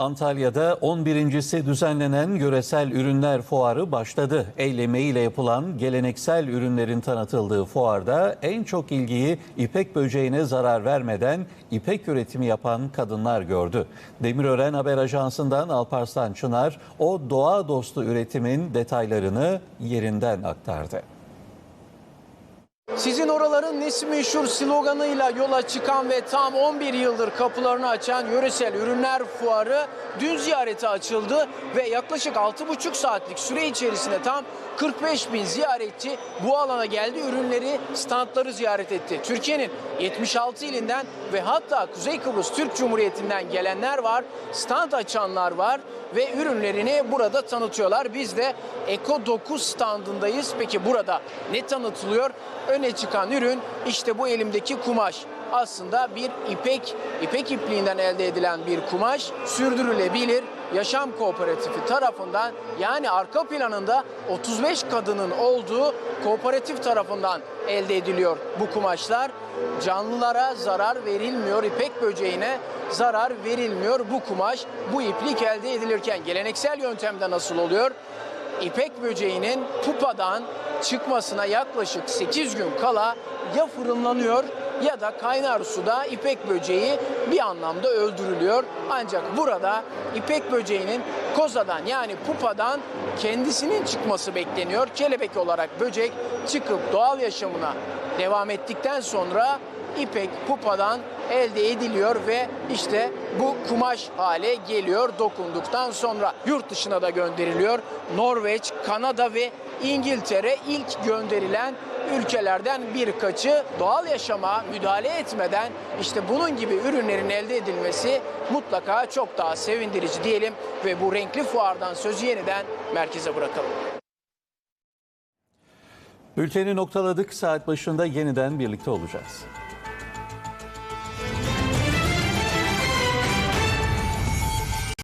Antalya'da 11.si düzenlenen Yöresel Ürünler Fuarı başladı. El emeğiyle yapılan geleneksel ürünlerin tanıtıldığı fuarda en çok ilgiyi ipek böceğine zarar vermeden ipek üretimi yapan kadınlar gördü. Demirören Haber Ajansı'ndan Alparslan Çınar o doğa dostu üretimin detaylarını yerinden aktardı. Sizin oraların nesi meşhur sloganıyla yola çıkan ve tam 11 yıldır kapılarını açan yöresel ürünler fuarı dün ziyarete açıldı ve yaklaşık 6,5 saatlik süre içerisinde tam 45 bin ziyaretçi bu alana geldi. Ürünleri, standları ziyaret etti. Türkiye'nin 76 ilinden ve hatta Kuzey Kıbrıs Türk Cumhuriyeti'nden gelenler var. Stand açanlar var ve ürünlerini burada tanıtıyorlar. Biz de Eko 9 standındayız. Peki burada ne tanıtılıyor? Öne çıkan ürün işte bu elimdeki kumaş. Aslında bir ipek, ipek ipliğinden elde edilen bir kumaş sürdürülebilir. Yaşam Kooperatifi tarafından yani arka planında 35 kadının olduğu kooperatif tarafından elde ediliyor bu kumaşlar. Canlılara zarar verilmiyor, ipek böceğine zarar verilmiyor bu kumaş. Bu iplik elde edilirken geleneksel yöntemde nasıl oluyor? İpek böceğinin pupadan çıkmasına yaklaşık 8 gün kala ya fırınlanıyor ya da kaynar suda ipek böceği bir anlamda öldürülüyor. Ancak burada ipek böceğinin kozadan yani pupadan kendisinin çıkması bekleniyor. Kelebek olarak böcek çıkıp doğal yaşamına devam ettikten sonra ipek pupadan elde ediliyor ve işte bu kumaş hale geliyor dokunduktan sonra yurt dışına da gönderiliyor. Norveç, Kanada ve İngiltere ilk gönderilen ülkelerden birkaçı doğal yaşama müdahale etmeden işte bunun gibi ürünlerin elde edilmesi mutlaka çok daha sevindirici diyelim ve bu renkli fuardan sözü yeniden merkeze bırakalım. Bülteni noktaladık. Saat başında yeniden birlikte olacağız.